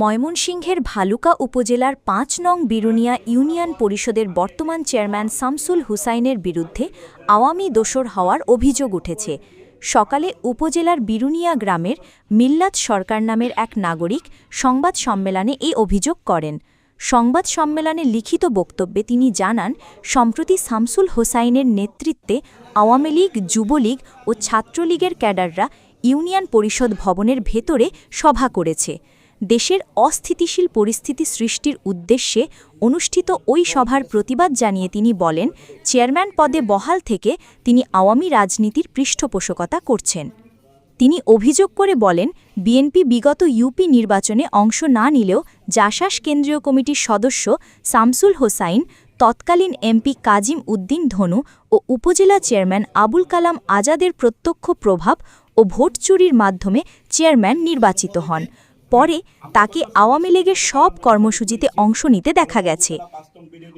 ময়মনসিংহের ভালুকা উপজেলার পাঁচ নং বিরুনিয়া ইউনিয়ন পরিষদের বর্তমান চেয়ারম্যান শামসুল হুসাইনের বিরুদ্ধে আওয়ামী দোসর হওয়ার অভিযোগ উঠেছে। সকালে উপজেলার বিরুনিয়া গ্রামের মিল্লাত সরকার নামের এক নাগরিক সংবাদ সম্মেলনে এই অভিযোগ করেন। সংবাদ সম্মেলনে লিখিত বক্তব্যে তিনি জানান, সম্প্রতি শামসুল হোসাইনের নেতৃত্বে আওয়ামী লীগ, যুবলীগ ও ছাত্রলীগের ক্যাডাররা ইউনিয়ন পরিষদ ভবনের ভেতরে সভা করেছে। দেশের অস্থিতিশীল পরিস্থিতি সৃষ্টির উদ্দেশ্যে অনুষ্ঠিত ওই সভার প্রতিবাদ জানিয়ে তিনি বলেন, চেয়ারম্যান পদে বহাল থেকে তিনি আওয়ামী রাজনীতির পৃষ্ঠপোষকতা করছেন। তিনি অভিযোগ করে বলেন, বিএনপি বিগত ইউপি নির্বাচনে অংশ না নিলেও জাসাস কেন্দ্রীয় কমিটির সদস্য শামসুল হোসাইন, তৎকালীন এমপি কাজিম উদ্দিন ধনু ও উপজেলা চেয়ারম্যান আবুল কালাম আজাদের প্রত্যক্ষ প্রভাব ও ভোট চুরির মাধ্যমে চেয়ারম্যান নির্বাচিত হন। পরে তাকে আওয়ামী লীগের সব কর্মসূচিতে অংশ নিতে দেখা গেছে।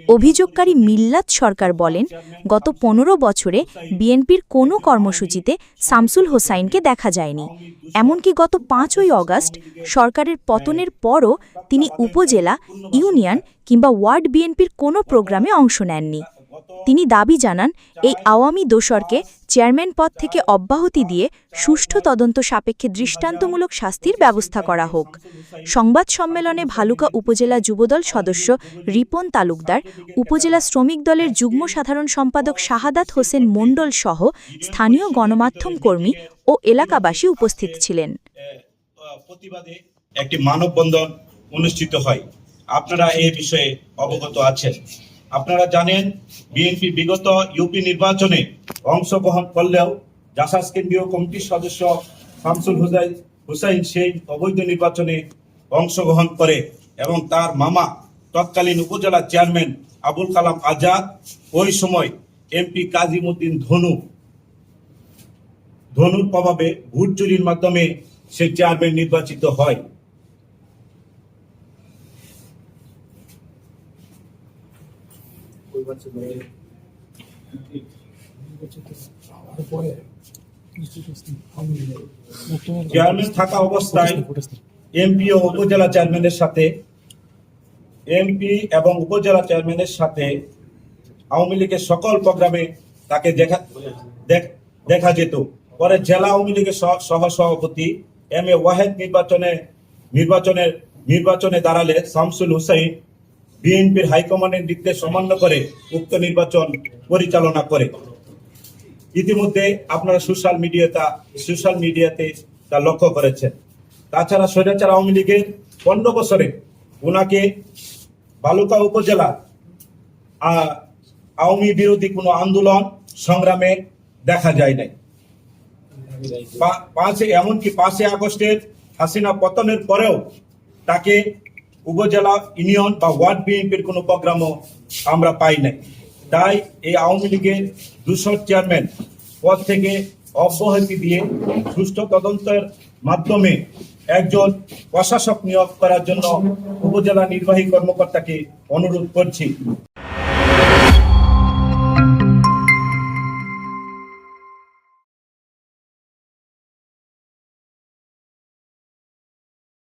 অভিযোগকারী মিল্লাত সরকার বলেন, গত পনেরো বছরে বিএনপির কোনো কর্মসূচিতে শামসুল হোসাইনকে দেখা যায়নি। এমনকি গত পাঁচই অগাস্ট সরকারের পতনের পরও তিনি উপজেলা, ইউনিয়ন কিংবা ওয়ার্ড বিএনপির কোনো প্রোগ্রামে অংশ নেননি। তিনি দাবি জানান, এই আওয়ামী দোসরকে চেয়ারম্যান পদ থেকে অব্যাহতি দিয়ে সুষ্ঠু তদন্ত সাপেক্ষে দৃষ্টান্তমূলক শাস্তির ব্যবস্থা করা হোক। সংবাদ সম্মেলনে ভালুকা উপজেলা যুবদল সদস্য রিপন তালুকদার, উপজেলা শ্রমিক দলের যুগ্ম সাধারণ সম্পাদক শাহাদাত হোসেন মণ্ডল সহ স্থানীয় গণমাধ্যম কর্মী ও এলাকাবাসী উপস্থিত ছিলেন। একটি মানববন্ধন অনুষ্ঠিত হয়। আপনারা এই বিষয়ে অবগত আছেন। আপনারা জানেন, বিএনপি বিগত ইউপি নির্বাচনে অংশগ্রহণ করলেও জাসাস কেন্দ্রীয় কমিটির সদস্য শামসুল হুসাইন হুসাইন সেই অবৈধ নির্বাচনে অংশগ্রহণ করে এবং তার মামা তৎকালীন উপজেলা চেয়ারম্যান আবুল কালাম আজাদ, ওই সময় এমপি কাজিমুদ্দিন ধনু, ধনুর প্রভাবে ভোট চুরির মাধ্যমে সে চেয়ারম্যান নির্বাচিত হয়। চেয়ারম্যান থাকা অবস্থায় এমপি ও উপজেলা চেয়ারম্যানের সাথে, এমপি এবং উপজেলা চেয়ারম্যানের সাথে আওয়ামী লীগের সকল প্রোগ্রামে তাকে দেখা দেখ- যেত। পরে জেলা আওয়ামী লীগের সহ সভাপতি এম এ ওয়াহেদ নির্বাচনে নির্বাচনের নির্বাচনে দাঁড়ালে শামসুল হুসাইন বিএনপির হাইকমান্ডের নির্দেশ অমান্য করে উক্ত নির্বাচন পরিচালনা করে। ইতিমধ্যে আপনারা সোশ্যাল মিডিয়াটা, সোশ্যাল মিডিয়াতে তা লক্ষ্য করেছেন। তাছাড়া স্বৈরাচার আওয়ামী লীগের পনেরো বছরে ওনাকে বালুকা উপজেলা আওয়ামী বিরোধী কোনো আন্দোলন সংগ্রামে দেখা যায় নাই। পাঁচে, এমনকি পাঁচই আগস্টের হাসিনা পতনের পরেও তাকে উপজেলা ইউনিয়ন বা ওয়ার্ড বিএনপির কোনো প্রোগ্রামও আমরা পাই নাই। তাই এই আওয়ামী লীগের দুশোর চেয়ারম্যান পদ থেকে অব্যাহতি দিয়ে সুষ্ঠু তদন্তের মাধ্যমে একজন প্রশাসক নিয়োগ করার জন্য উপজেলা নির্বাহী কর্মকর্তাকে অনুরোধ করছি।